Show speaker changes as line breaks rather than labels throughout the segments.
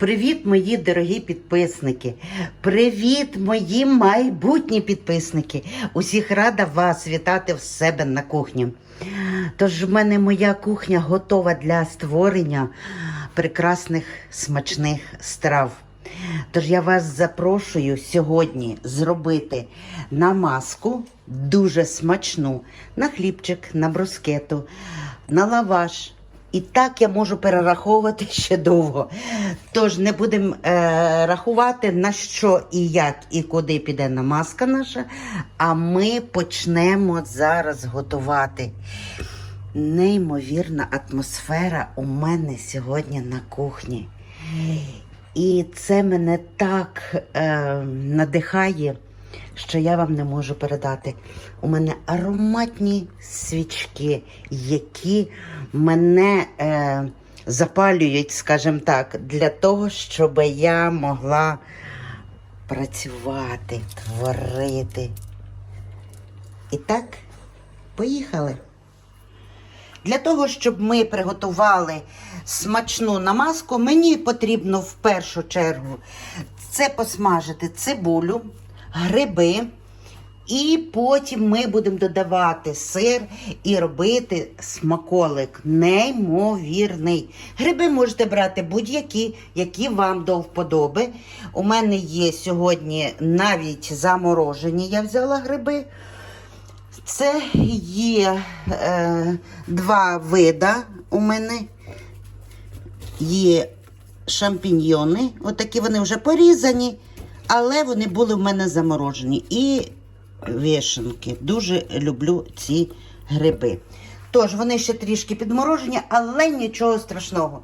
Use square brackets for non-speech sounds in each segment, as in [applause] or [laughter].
Привіт, мої дорогі підписники! Привіт, мої майбутні підписники! Усіх рада вас вітати в себе на кухні. Тож в мене моя кухня готова для створення прекрасних смачних страв. Тож я вас запрошую сьогодні зробити намазку дуже смачну на хлібчик, на брускету, на лаваш. І так я можу перераховувати [laughs] ще довго. Тож не будемо е, рахувати на що і як, і куди піде намазка наша. А ми почнемо зараз готувати. Неймовірна атмосфера у мене сьогодні на кухні. І це мене так е, надихає, що я вам не можу передати. У мене ароматні свічки, які мене е, запалюють, скажімо так, для того, щоб я могла працювати, творити. І так, поїхали. Для того, щоб ми приготували смачну намазку, мені потрібно в першу чергу це посмажити цибулю, гриби, і потім ми будемо додавати сир і робити смаколик неймовірний. Гриби можете брати будь-які, які вам до вподоби. У мене є сьогодні навіть заморожені, я взяла гриби. Це є е, два вида у мене. Є шампіньйони. Отакі вони вже порізані, але вони були в мене заморожені. І вішенки. Дуже люблю ці гриби. Тож, вони ще трішки підморожені, але нічого страшного.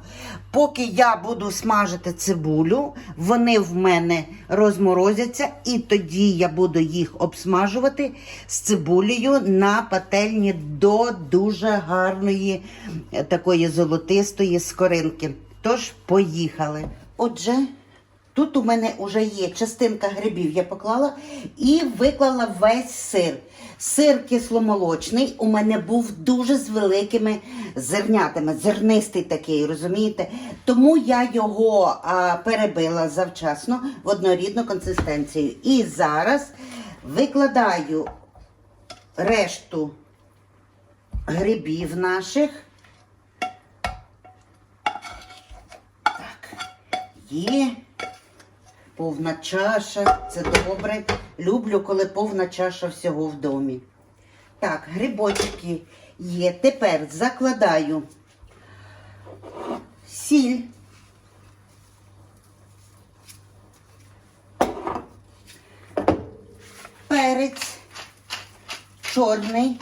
Поки я буду смажити цибулю, вони в мене розморозяться, і тоді я буду їх обсмажувати з цибулею на пательні до дуже гарної, е, такої золотистої скоринки. Тож, поїхали. Отже, Тут у мене вже є частинка грибів, я поклала і виклала весь сир. Сир кисломолочний у мене був дуже з великими зернятами, зернистий такий, розумієте? Тому я його а, перебила завчасно в однорідну консистенцію. І зараз викладаю решту грибів наших. Так, є. Повна чаша, це добре. Люблю, коли повна чаша всього в домі. Так, грибочки є. Тепер закладаю сіль. Перець чорний,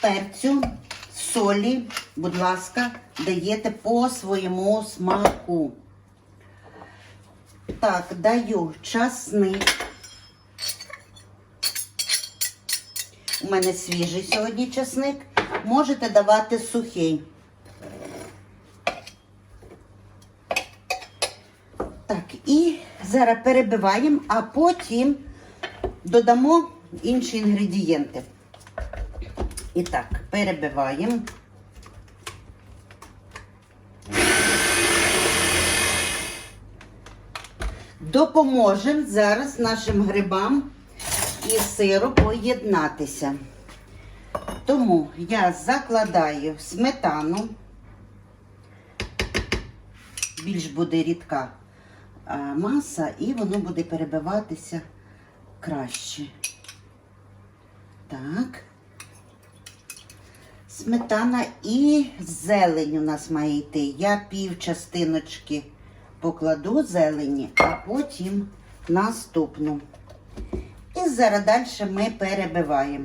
перцю, солі, будь ласка, даєте по своєму смаку. Так, даю часник. У мене свіжий сьогодні часник. Можете давати сухий. Так, і зараз перебиваємо, а потім додамо інші інгредієнти. І так, перебиваємо. Допоможемо зараз нашим грибам і сиру поєднатися. Тому я закладаю сметану, більш буде рідка маса, і воно буде перебиватися краще. Так. Сметана і зелень у нас має йти. Я пів частиночки покладу зелені, а потім наступну. І зараз далі ми перебиваємо.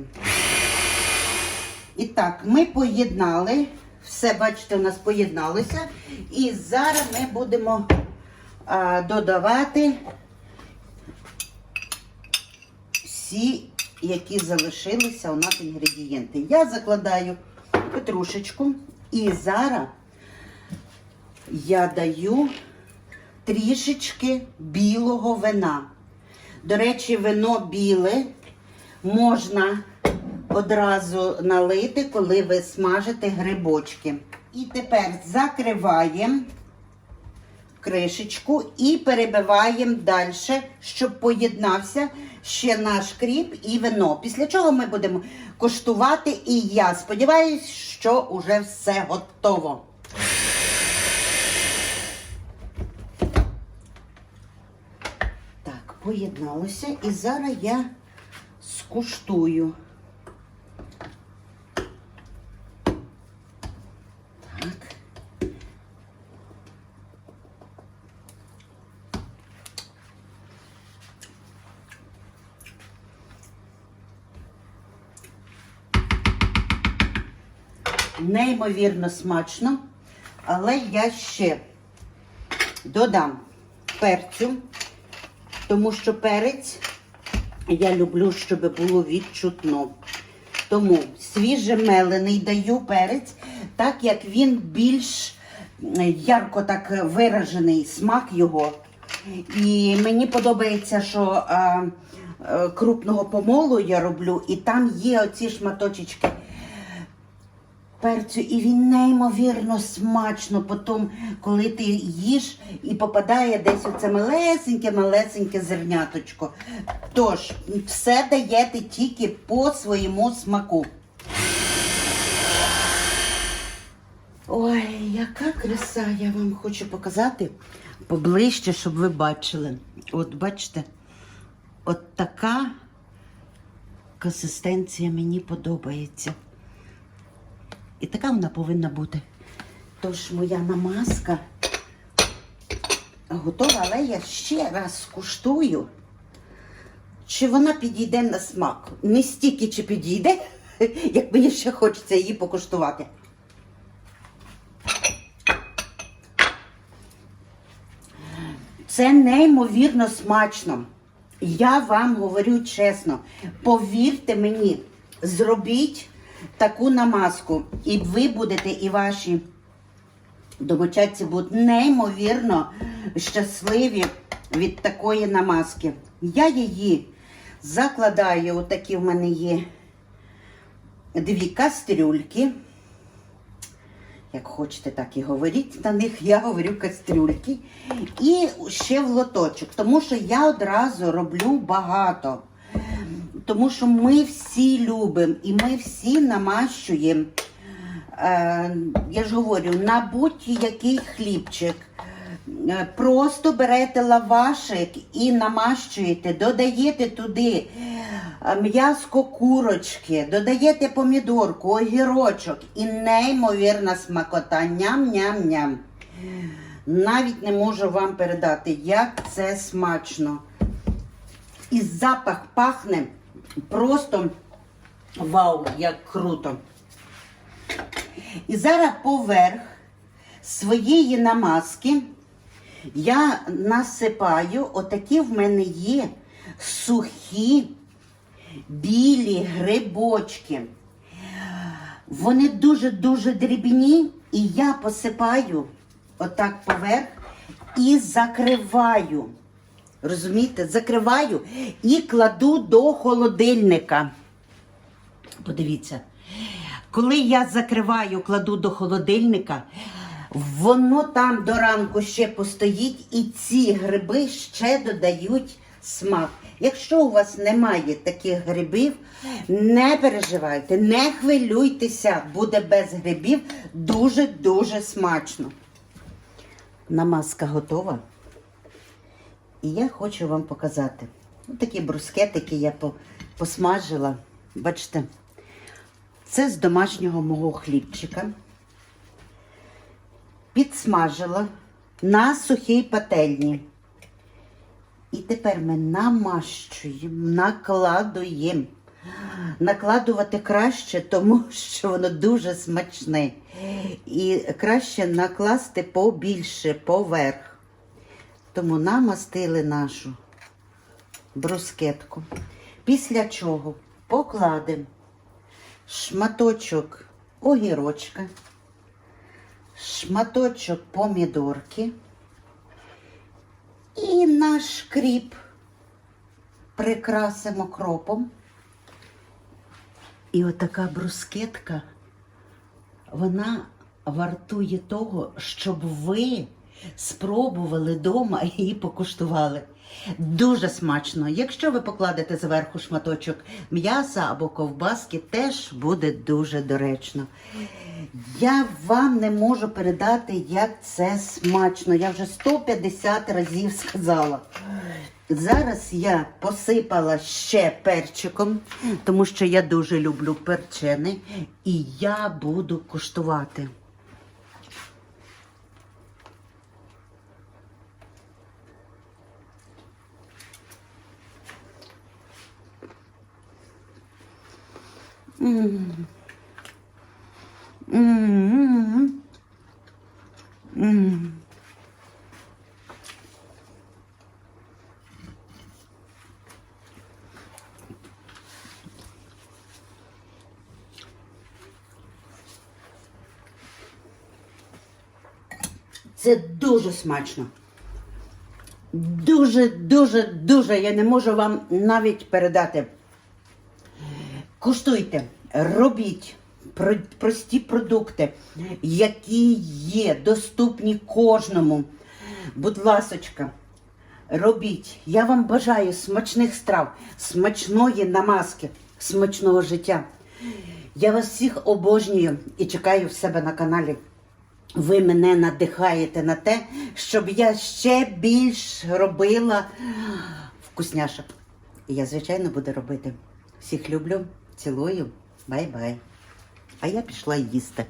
І так, ми поєднали. Все, бачите, у нас поєдналося. І зараз ми будемо а, додавати всі, які залишилися у нас інгредієнти. Я закладаю петрушечку і зараз я даю трішечки білого вина. До речі, вино біле можна одразу налити, коли ви смажите грибочки. І тепер закриваємо кришечку і перебиваємо далі, щоб поєднався ще наш кріп і вино. Після чого ми будемо коштувати, і я сподіваюся, що вже все готово. Так, поєдналося, і зараз я скуштую. Так. Неймовірно смачно, але я ще додам перцю, тому що перець я люблю, щоб було відчутно. Тому свіжемелений даю перець, так як він більш е, ярко так виражений смак його. І мені подобається, що е, е, крупного помолу я роблю, і там є оці шматочечки перцю, і він неймовірно смачно потім, коли ти їш і попадає десь оце малесеньке-малесеньке зерняточко. Тож, все даєте тільки по своєму смаку. Ой, яка краса, я вам хочу показати поближче, щоб ви бачили. От бачите, от така консистенція мені подобається. І така вона повинна бути. Тож моя намазка готова, але я ще раз скуштую, чи вона підійде на смак. Не стільки чи підійде, [laughs] як мені ще хочеться її покуштувати. Це неймовірно смачно. Я вам говорю чесно, повірте мені, зробіть таку намазку, і ви будете, і ваші домочадці будуть неймовірно щасливі від такої намазки. Я її закладаю, отакі в мене є дві кастрюльки. Як хочете, так і говоріть на них, я говорю кастрюльки. І ще в лоточок, тому що я одразу роблю багато. Тому що ми всі любимо і ми всі намащуємо. Е, я ж говорю, на будь-який хлібчик. Е, Просто берете лавашик і намащуєте, додаєте туди е, м'яско курочки, додаєте помідорку, огірочок і неймовірна смакота. Ням-ням-ням. Навіть не можу вам передати, як це смачно. І запах пахне просто вау, як круто. І зараз поверх своєї намазки я насипаю, отакі в мене є сухі білі грибочки. Вони дуже-дуже дрібні, і я посипаю отак поверх і закриваю. Розумієте, закриваю і кладу до холодильника. Подивіться, коли я закриваю, кладу до холодильника, воно там до ранку ще постоїть, і ці гриби ще додають смак. Якщо у вас немає таких грибів, не переживайте, не хвилюйтеся, буде без грибів дуже-дуже смачно. Намазка готова. І я хочу вам показати. Ось такі брускетики я посмажила. Бачите, це з домашнього мого хлібчика. Підсмажила на сухій пательні. І тепер ми намащуємо, накладуємо. Накладувати краще, тому що воно дуже смачне. І краще накласти побільше поверх. Тому намастили нашу брускетку. Після чого покладемо шматочок огірочка, шматочок помідорки і наш кріп прикрасимо кропом. І отака брускетка, вона вартує того, щоб ви спробували вдома [laughs] і покуштували. Дуже смачно. Якщо ви покладете зверху шматочок м'яса або ковбаски, теж буде дуже доречно. Я вам не можу передати, як це смачно. Я вже 150 разів сказала. Зараз я посипала ще перчиком, тому що я дуже люблю перчений, і я буду куштувати. Це дуже смачно. Дуже, дуже, дуже. Я не можу вам навіть передати. Куштуйте, робіть прості продукти, які є доступні кожному. Будь ласочка, робіть. Я вам бажаю смачних страв, смачної намазки, смачного життя. Я вас всіх обожнюю і чекаю в себе на каналі. Ви мене надихаєте на те, щоб я ще більш робила вкусняшок. І я, звичайно, буду робити. Всіх люблю, цілую, бай-бай. А я пішла їсти.